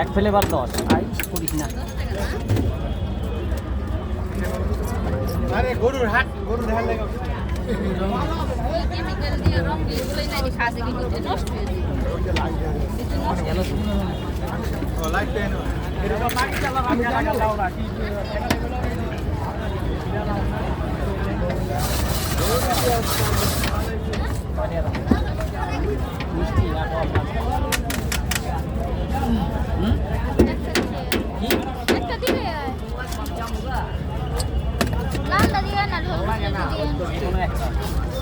এক ফ্লেভার দশ। আই করিস না। আরে গরুর হাট গরুর হাট লাগে কেমিক্যাল দিয়ে রং দিয়ে এগুলোই নাকি খাসে কিন্তু এটা নষ্ট হয়ে যায় এটা নষ্ট গেল তো। ও লাইট পেন মিষ্টি না টক না। হুম? কি? একটা দিবে লালটা দিবে না ঢোলটা দিবে কোনো একটা সারা দিন একটা লালটা বয়। দিবে না ঢোলটা দিবে ঢোলটা দিয়ে দেন না লাল একটু বেশি দাও না আটু দাও আটু দাও আটু লাল দাও।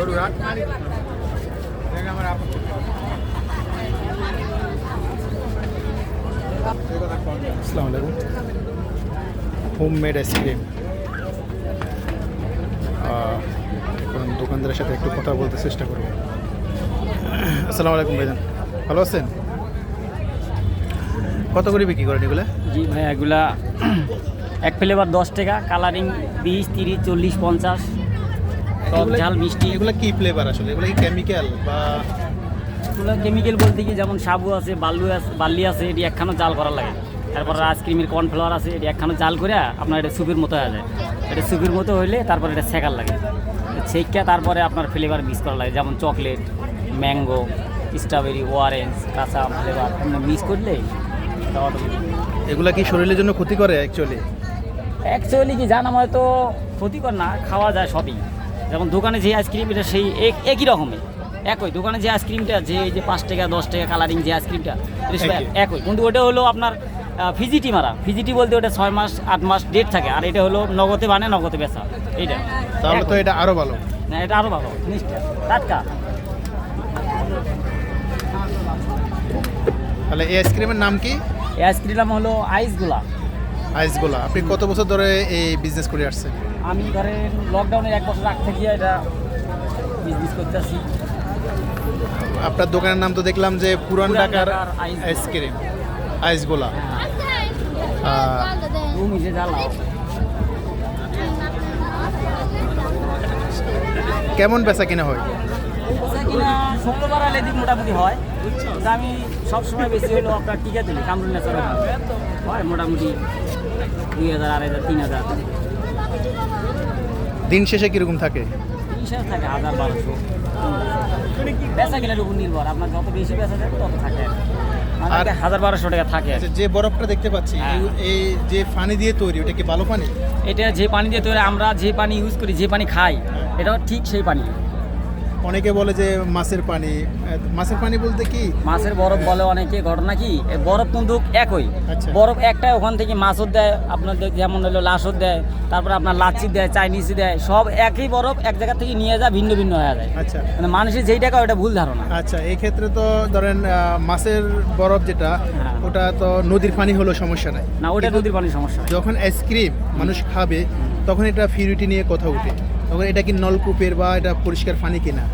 আলাইকুম হোম মেড আইসক্রিম এখন দোকানদারের সাথে একটু কথা বলতে চেষ্টা করব। আসসালামু আলাইকুম ভাইজান। ভালো আছেন? কত করে বিক্রি করেন এগুলা? জি ভাই এগুলা এক ফ্লেভার দশ টাকা কালারিং বিশ, তিরিশ, চল্লিশ, পঞ্চাশ। টক ঝাল মিষ্টি। এগুলা কি ফ্লেভার আসলে? এগুলা কি কেমিক্যাল বা এগুলো কেমিক্যাল বলতে কি যেমন সাবু আছে বালু আছে বাল্লি আছে এটি একখানো জাল করা লাগে। তারপর আইসক্রিমের কর্নফ্লাওয়ার আছে এটি একখানো জাল করে আপনার এটা সুপের মতো হয়ে যায়। এটা সুপের মতো হইলে তারপর এটা সেকার লাগে। সেকা তারপরে আপনার ফ্লেভার মিক্স করা লাগে যেমন চকলেট ম্যাঙ্গো স্ট্রবেরি অরেঞ্জ কাঁচা ফ্লেভার মিক্স করলে এগুলা কি শরীরের জন্য ক্ষতি করে অ্যাকচুয়ালি অ্যাকচুয়ালি কি জানা হয়তো ক্ষতিকর না খাওয়া যায় সবই। যেমন দোকানে যে আইসক্রিম এটা সেই এক- একই রকমের একই। দোকানে যে আইসক্রিমটা যে এই যে পাঁচ টাকা দশ টাকা কালারিং যে আইসক্রিমটা। একই। কিন্তু ওটা হলো আপনার ফিজিটি মারা। ফিজিটি বলতে ওটা ছয় মাস আট মাস ডেট থাকে। আর এটা হলো নগদে বানে নগদে বেচা। এইটা। তাহলে তো এটা আরও ভালো। না এটা আরও ভালো। জিনিসটা। টাটকা। তাহলে এই আইসক্রিমের নাম কি? এই আইসক্রিম হলো আইসগুলা। আইসগোলা। আপনি কত বছর ধরে এই বিজনেস করে আসছেন? আমি ধরেন লকডাউনের এক বছর আগ থেকে এটা বিজনেস করতেছি। আপনার দোকানের নাম তো দেখলাম যে পুরান ঢাকার ঢাকার আইস- আইসক্রিম আইসগোলা আচ্ছা লালটা দেন তুমি যে কেমন বেচা কিনা হয়? ষোলো বাড়ালে দিক মোটামুটি হয়। আমি সবসময় বেশি হলো আপনার টিকা তুলি কামরুল নেচার হয় মোটামুটি দুই হাজার আড়াই হাজার তিন হাজার। দিন শেষে কীরকম থাকে? হাজার থাকে হাজার বারোশো। বেচা কিনার উপর নির্ভর আপনার যত বেশি বেচা যাবে তত থাকে। মানে আর- হাজার বারোশো টাকা থাকে। আচ্ছা যে বরফটা দেখতে পাচ্ছি হ্যাঁ। এই- এই যে পানি দিয়ে তৈরি ওটা কি ভালো পানি? এটা যে পানি দিয়ে তৈরি আমরা যে পানি ইউজ করি যে পানি খাই এটাও ঠিক সেই পানি। অনেকে বলে যে মাছের পানি মাছের পানি বলতে কি? মাছের বরফ বলে অনেকে ঘটনা কি? বরফ কিন্তু একই। আচ্ছা। বরফ একটা ওখান থেকে মাছও দেয় আপনার যেমন হলো লাশও দেয় তারপরে আপনার লাচ্ছি দেয় চাইনিজই দেয় সব একই বরফ এক জায়গা থেকে নিয়ে যায় ভিন্ন ভিন্ন হয়ে যায়। আচ্ছা। মানে মানুষের যেই টাকা ওটা ভুল ধারণা। আচ্ছা এই ক্ষেত্রে তো ধরেন মাছের বরফ যেটা হ্যাঁ। ওটা তো নদীর পানি হলো সমস্যা নাই। না ওটা নদীর পানির সমস্যা। যখন আইসক্রিম মানুষ খাবে তখন এটা পিউরিটি নিয়ে কথা উঠে তখন এটা কি নলকূপের বা এটা পরিষ্কার পানি কিনা?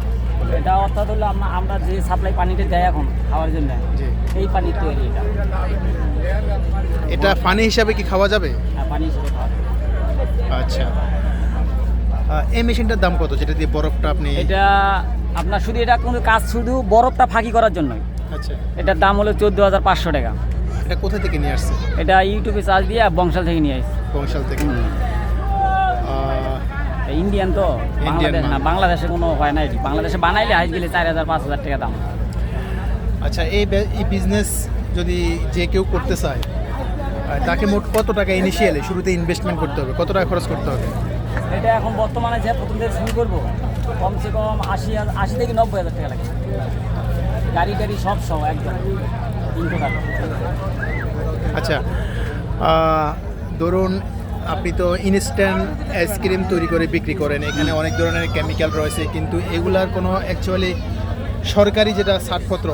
এটা অর্থাৎ হলো আমরা যে সাপ্লাই পানিটা দেয় এখন খাওয়ার জন্য এই পানির তৈরি এটা। এটা পানি হিসাবে কি খাওয়া যাবে? হ্যাঁ, পানি হিসেবে খাওয়া আচ্ছা। এই মেশিনটার দাম কত? যেটা দিয়ে বরফটা আপনি এটা আপনার শুধু এটা কোনো কাজ শুধু বরফটা ফাঁকি করার জন্যই। আচ্ছা। এটার দাম হলো চোদ্দ হাজার পাঁচশো টাকা। এটা কোথা থেকে নিয়ে আসছে? এটা ইউটিউবে চার্জ দিয়ে বংশাল থেকে নিয়ে আসছি। বংশাল থেকে। ইন্ডিয়ান তো? বাংলাদেশ না বাংলাদেশে কোনো হয় না এটি বাংলাদেশে বানাইলে হাইস গেলে চার হাজার পাঁচ হাজার টাকা দাম। আচ্ছা এই এই বিজনেস যদি যে কেউ করতে চায় তাকে মোট কত টাকা ইনিশিয়ালি শুরুতে ইনভেস্টমেন্ট করতে হবে? কত টাকা খরচ করতে হবে? এটা এখন বর্তমানে যে প্রথম থেকে শুরু করব কমসে কম আশি হাজার আশি থেকে নব্বই হাজার টাকা লাগে। গাড়ি টাড়ি সব সহ একদম তিনশো টাকা। আচ্ছা ধরুন আপনি তো ইনস্ট্যান্ট আইসক্রিম তৈরি করে বিক্রি করেন, এখানে অনেক ধরনের কেমিক্যাল রয়েছে, কিন্তু এগুলার কোনো অ্যাকচুয়ালি সরকারি যেটা ছাড়পত্র,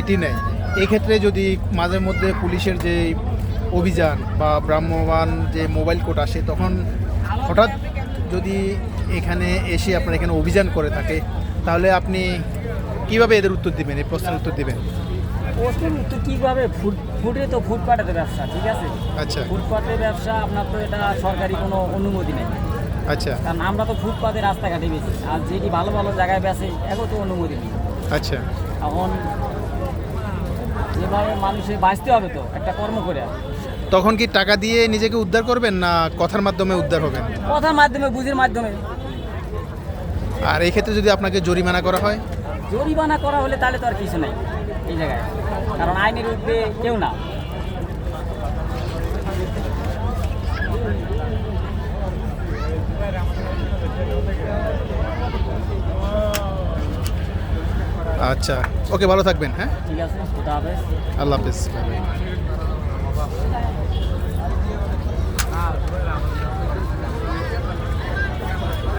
এটি নেই। এক্ষেত্রে যদি মাঝে মধ্যে পুলিশের যে অভিযান বা ভ্রাম্যমান যে মোবাইল কোর্ট আসে, তখন হঠাৎ যদি এখানে এসে আপনার এখানে অভিযান করে থাকে, তাহলে আপনি কীভাবে এদের উত্তর দিবেন, এই প্রশ্নের উত্তর দিবেন? প্রশ্নের উত্তর কীভাবে ফুডে তো ফুটপাটের ব্যবসা ঠিক আছে? আচ্ছা। ফুটপাতের ব্যবসা আপনার তো এটা সরকারি কোনো অনুমতি নেই। আচ্ছা। কারণ আমরা তো ফুটপাতে রাস্তাঘাটে বেশি আর যেটি ভালো ভালো জায়গায় বেছে এগো তো অনুমতি নেই। আচ্ছা। এখন যেভাবে মানুষের বাঁচতে হবে তো একটা কর্ম করে। তখন কি টাকা দিয়ে নিজেকে উদ্ধার করবেন না কথার মাধ্যমে উদ্ধার হবেন? কথার মাধ্যমে বুঝের মাধ্যমে। আর এই ক্ষেত্রে যদি আপনাকে জরিমানা করা হয়? জরিমানা করা হলে তাহলে তো আর কিছু নেই এই জায়গায়। কারণ আইনের উঠবে কেউ না। আচ্ছা ওকে ভালো থাকবেন হ্যাঁ? ঠিক আছে আল্লাহ হাফিজ